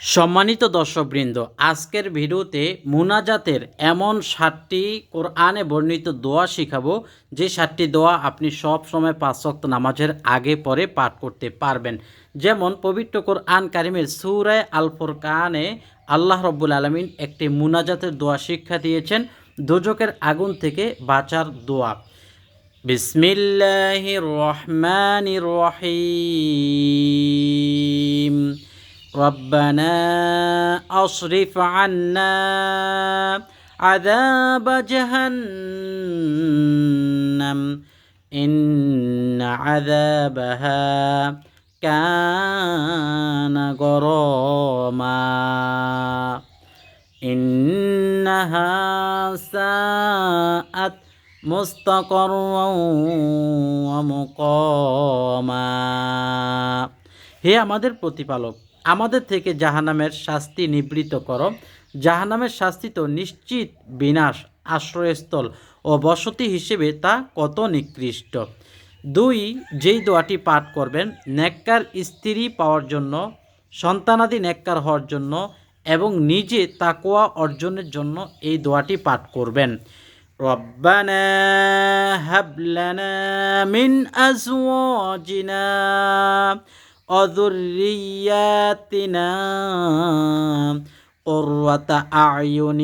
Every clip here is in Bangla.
সম্মানিত দর্শকবৃন্দ, আজকের ভিডিওতে মুনাজাতের এমন সাতটি কোরআনে বর্ণিত দোয়া শিখাবো। যে সাতটি দোয়া আপনি সব সময় পাঁচ ওয়াক্ত নামাজের আগে পরে পাঠ করতে পারবেন। যেমন, পবিত্র কোরআন কারিমের সুরায় আল ফুরকানে আল্লাহ রব্বুল আলমিন একটি মুনাজাতের দোয়া শিক্ষা দিয়েছেন, দোজকের আগুন থেকে বাঁচার দোয়া। বিসমিল্লাহ রহমান রহিম। ربنا أصرف عنا عذاب جهنم إن عذابها كان غراما إنها ساءت مستقرا ومقاما হে আমাদের প্রতিপালক আমাদের থেকে জাহানামের শাস্তি নিবৃত করো জাহানামের শাস্তি তো নিশ্চিত বিনাশ আশ্রয়স্থল ও বসতি হিসেবে তা কত নিকৃষ্ট দুই যেই দোয়াটি পাঠ করবেন নেককার স্ত্রী পাওয়ার জন্য সন্তানাদি নেককার হওয়ার জন্য এবং নিজে তাকোয়া অর্জনের জন্য এই দোয়াটি পাঠ করবেন ربنا هب لنا من أزواجنا وذرياتنا قرة أعين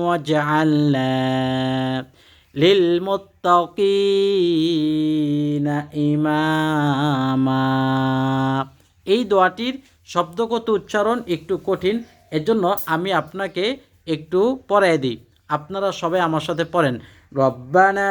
واجعلنا للمتقين إماما এই দোয়াটির শব্দগত উচ্চারণ একটু কঠিন এজন্য আমি আপনাকে একটু পড়াই দিই আপনারা সবাই আমার সাথে পড়েন রব্বানা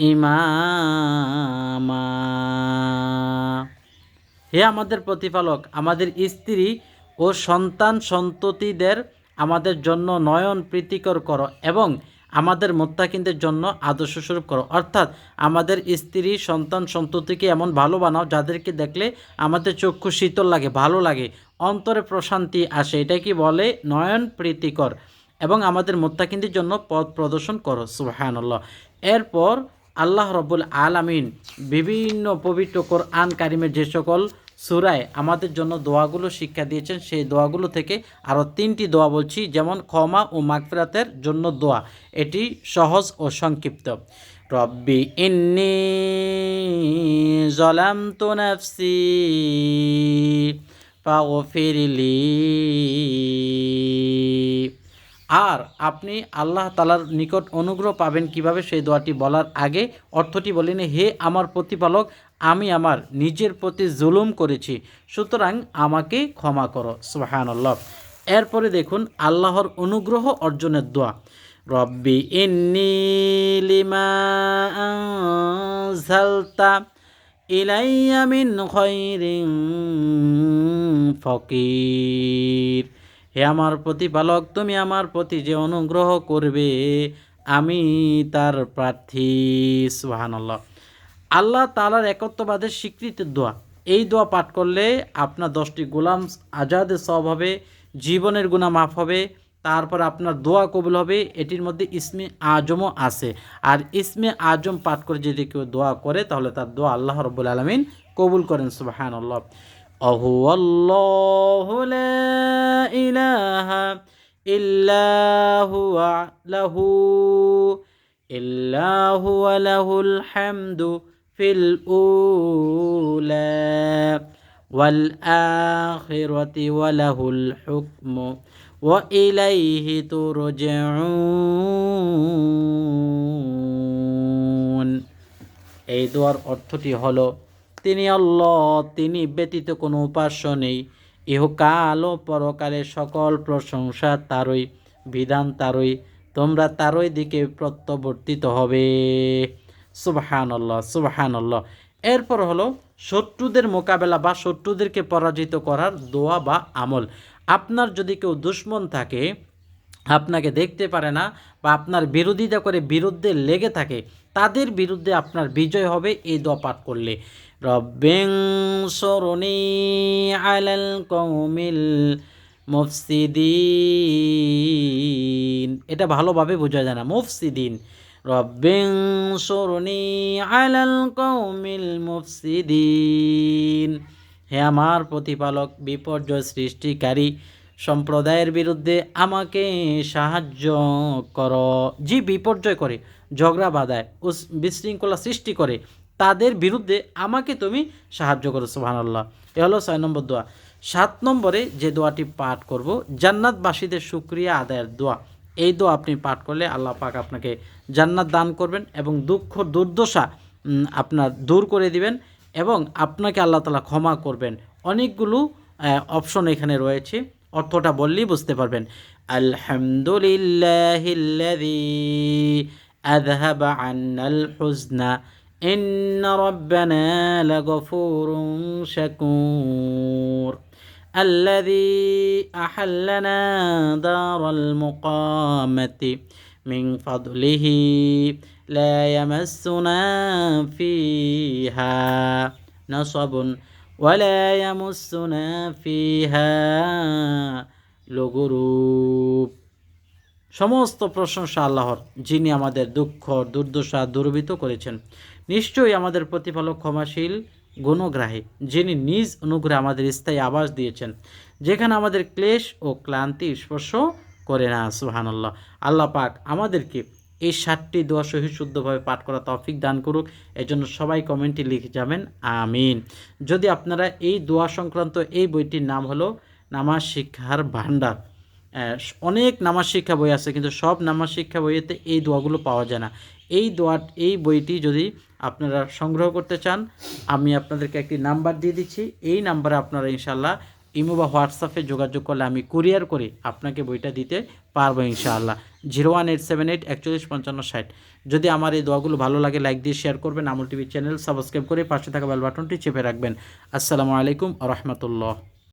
ইমামা। হে আমাদের প্রতিপালক, আমাদের স্ত্রী ও সন্তান সন্ততিদের আমাদের জন্য নয়ন প্রীতিকর করো এবং আমাদের মোত্তাকিনদের জন্য আদর্শ স্বরূপ করো। অর্থাৎ আমাদের স্ত্রী, সন্তান, সন্ততিকে এমন ভালো বানাও যাদেরকে দেখলে আমাদের চক্ষু শীতল লাগে, ভালো লাগে, অন্তরে প্রশান্তি আসে। এটা কি বলে? নয়ন প্রীতিকর এবং আমাদের মোত্তাকিনদের জন্য পথ প্রদর্শন করো। সুবাহান্লাহ এরপর আল্লাহ রব্বুল আলামিন বিভিন্ন পবিত্র কোরআন কারিমের যে সকল সুরায় আমাদের জন্য দোয়াগুলো শিক্ষা দিয়েছেন, সেই দোয়াগুলো থেকে আরও তিনটি দোয়া বলছি, যেমন ক্ষমা ও মাগফিরাতের জন্য দোয়া। এটি সহজ ও সংক্ষিপ্ত। রব্বি ইন্নি জলাম তো নফসি ফাগফিরলি। আর আপনি আল্লাহ তালার নিকট অনুগ্রহ পাবেন কীভাবে সেই দোয়াটি বলার আগে। অর্থটি বলেন, হে আমার প্রতিপালক, আমি আমার নিজের প্রতি জুলুম করেছি, সুতরাং আমাকে ক্ষমা করো। সুবাহানল্লাহ। এরপরে দেখুন, আল্লাহর অনুগ্রহ অর্জনের দোয়া। রব্বি ইন্নি লিমা আনজালতা ফকির। হে আমার প্রতিপালক, তুমি আমার প্রতি যে অনুগ্রহ করবে, আমি তার প্রার্থী। সুহানাল্লাহ আল্লাহ তালার একত্ববাদের স্বীকৃতির দোয়া। এই দোয়া পাঠ করলে আপনার দশটি গোলাম আজাদের সব হবে, জীবনের গুণা মাফ হবে, তারপর আপনার দোয়া কবুল হবে, এটির মধ্যে ইসমে আজমও আছে। আর ইসমে আজম পাঠ করে যদি কেউ দোয়া করে, তাহলে তার দোয়া আল্লাহ রব্বুল আলমিন কবুল করেন সুবাহান আল্লাহ أهو الله لا إله إلا هو له إلا هو له الحمد في الأولى والآخرة وله الحكم وإليه ترجعون এই দোয়ার অর্থটি হলো তিনি আল্লাহ, তিনি ব্যতীত কোনো উপাস্য নেই। ইহকাল ও পরকালে সকল প্রশংসা তারই, বিধান তারই, তোমরা তারই দিকে প্রত্যাবর্তিত হবে। সুবাহান আল্লাহ সুবাহান আল্লাহ এরপর হলো শত্রুদের মোকাবেলা বা শত্রুদেরকে পরাজিত করার দোয়া বা আমল। আপনার যদি কেউ দুশ্মন থাকে আপনাকে দেখতে পারে না বা আপনার বিরোধিতা করে বিরুদ্ধে লেগে থাকে, তাদের বিরুদ্ধে আপনার বিজয় হবে এই দোয়া করলে। রব্বেং সরণি আলাল কৌমিল মুফসিদিন। এটা ভালোভাবে বোঝা যায় না, মুফসিদিন। রব্বেং সরণি আলাল কৌমিল মুফসিদিন। হে আমার প্রতিপালক, বিপর্যয় সৃষ্টিকারী সম্প্রদায়ের বিরুদ্ধে আমাকে সাহায্য কর। যে বিপর্যয় করে, ঝগড়া বাঁধায় বিশৃঙ্খলা সৃষ্টি করে, তাদের বিরুদ্ধে আমাকে তুমি সাহায্য করো, সুবহানাল্লাহ। এ হলো ছয় নম্বর দোয়া। সাত নম্বরে যে দোয়াটি পাঠ করব, জান্নাতবাসীদের সুক্রিয়া আদায়ের দোয়া। এই দোয়া আপনি পাঠ করলে আল্লাহ পাক আপনাকে জান্নাত দান করবেন এবং দুঃখ, দুর্দশা আপনার দূর করে দিবেন এবং আপনাকে আল্লাহ তালা ক্ষমা করবেন। অনেকগুলো অপশন এখানে রয়েছে। অর্থটা বললেই বুঝতে পারবেন আলহামদুলিল্লাহিল্লাযী আযহাবা আন্নাল হুজনা ইন্ন রাব্বানা লাগফুরুন শাকুর الذي أحلنا دار المقامة من فضله لا يمسنا فيها نصب ولا يمسنا فيها لغروب সমস্ত প্রশংসা আল্লাহর যিনি আমাদের দুঃখ দুর্দশা দুর্বৃত করেছেন নিশ্চয়ই আমাদের প্রতিপালক ক্ষমাশীল গুণগ্রাহী যিনি নিজ অনুগ্রহে আমাদের স্থায়ী আবাস দিয়েছেন যেখানে আমাদের ক্লেশ ও ক্লান্তি স্পর্শ করে না সুহানাল্লাহ আল্লাহ পাক আমাদেরকে এই সাতটি দোয়া সহি শুদ্ধভাবে পাঠ করা তৌফিক দান করুক। এজন্য সবাই কমেন্টে লিখে যাবেন, আমিন। যদি আপনারা এই দোয়া সংক্রান্ত এই বইটির নাম হলো নামাজ শিক্ষার ভাণ্ডার। অনেক নামাজ শিক্ষা বই আছে, কিন্তু সব নামাজ শিক্ষা বইয়েতে এই দোয়াগুলো পাওয়া যায় না। এই দোয়া, এই বইটি যদি আপনারা সংগ্রহ করতে চান, আমি আপনাদেরকে একটি নাম্বার দিয়ে দিচ্ছি। এই নাম্বারে আপনারা ইনশাল্লাহ ইমো বা হোয়াটসঅ্যাপে যোগাযোগ করলে আমি কুরিয়ার করে আপনাকে বইটা দিতে পারব ইনশাআল্লাহ। Zero one eight seven eight একচল্লিশ পঞ্চান্ন ষাট। যদি আমার এই দোয়াগুলো ভালো লাগে, লাইক দিয়ে শেয়ার করবেন। আমল টিভি চ্যানেল সাবস্ক্রাইব করে পাশে থাকা বেল বাটনটি চেপে রাখবেন। আসসালামু আলাইকুম রহমতুল্লাহ।